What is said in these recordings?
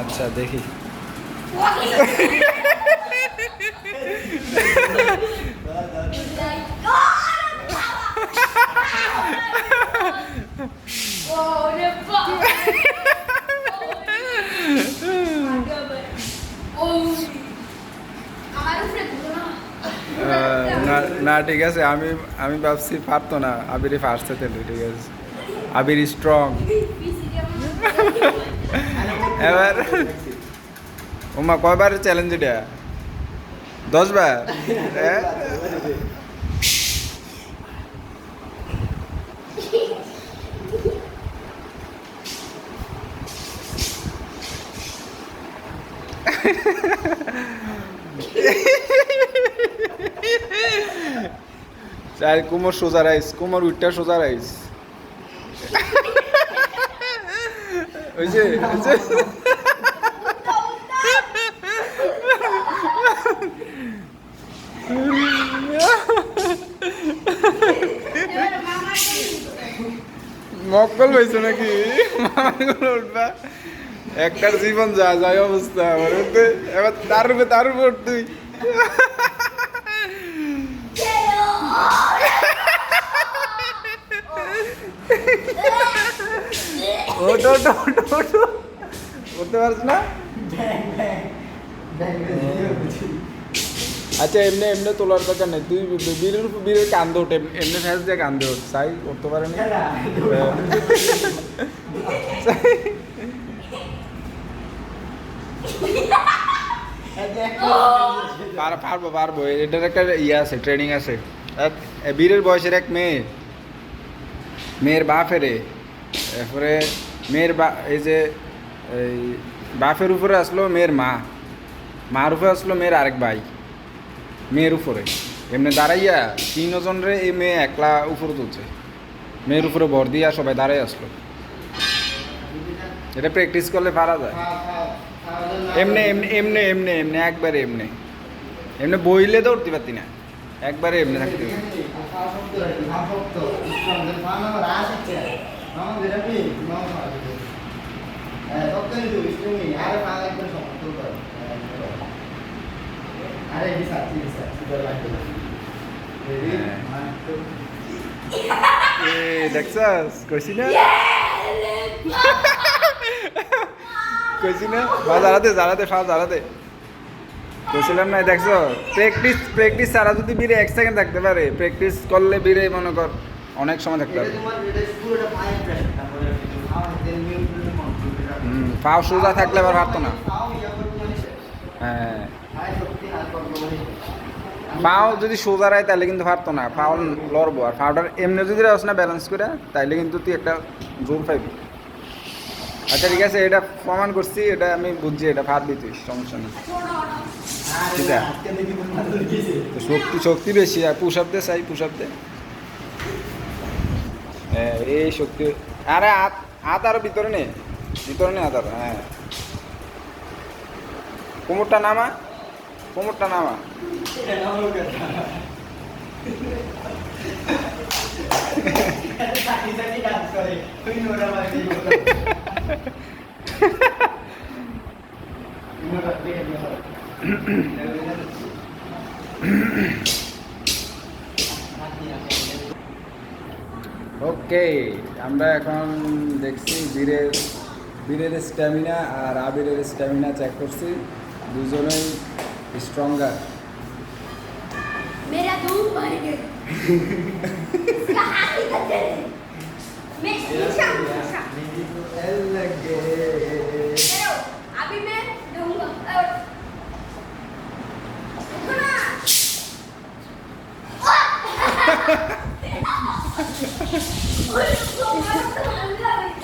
আচ্ছা দেখি। না ঠিক আছে, আমি আমি ভাবছি পারতো না আবিরই পারছে তাহলে ঠিক আছে। আবির স্ট্রং এবার ওমা কয়বার চ্যালেঞ্জ এটা দশ বার হ্যাঁ? চার কুমোর সোজা রাইস, কুমোর উইটটা সোজা রাইস। ওই যে ওই যে। মক্কল হয়েছে নাকি? উঠবা। একটার জীবন যা যায় অবস্থা আমার। এবার তার উপরে তার উপর তুই। ওটো করতে পারছ না? আচ্ছা এমনি এমনি তোলার দরকার নেই। তুই বীরের উপর বীরের কান্দে ওঠে। এমনি ফ্যাস দিয়ে কান্দে ওঠ। সাই করতে পারে না? পার- পারব পারব। এটার একটা ইয়ে আছে ট্রেনিং আছে। বীরের বয়সের এক মেয়ে। মেয়ের বাপ ফেরে এরপরে মেয়ের বা এই যে এই, বাপের উপরে আসলো, মেয়ের মা। মার উপরে আসলো, মেয়ের আরেক ভাই। মেয়ের উপরে। এমনি দাঁড়াইয়া তিনজন রে এই মেয়ে একলা উপরে তুলছে। মেয়ের উপরে ভর দিয়া সবাই দাঁড়াই আসলো। এটা প্র্যাকটিস করলে পারা যায়। এমনি এমনি এমনি এমনি এমনি, একবারে এমনি। এমনি বইলে দৌড়তে পারতি না। একবারে এমনি থাকতে আরে এ দেখছাস? কইছি না? কইছি না? বা ফাও দাঁড়াতে কইছিলাম না দেখছ? প্র্যাকটিস প্র্যাকটিস ছাড়া যদি বীরে এক সেকেন্ড থাকতে পারে প্র্যাকটিস করলে বীরে মনে কর অনেক সময় থাকতে পারবে পাও সোজা থাকলে আবার পারতো না ইয়া মানে হ্যাঁ পাও যদি সোজা রায় তাহলে কিন্তু পারতো না পাও লড়বো আর পাউডার এমনি যদি রাস না ব্যালেন্স করে তাইলে কিন্তু তুই একটা জোর পাইবি আচ্ছা ঠিক আছে এটা প্রমাণ করছি এটা আমি বুঝছি এটা পারবি তুই সমস্যা নেই শক্তি শক্তি বেশি আর পুশ আপ দে চাই দে হ্যাঁ এই শক্তি আরে হাত হাত আরও ভিতরে নে ভিতরে নে হাত হ্যাঁ। কোমরটা নামা কোমরটা নামা। ওকে আমরা এখন দেখছি বীরের বীরের স্ট্যামিনা আর আবিরের স্ট্যামিনা চেক করছি। দুজনেই স্ট্রঙ্গার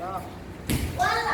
Yeah.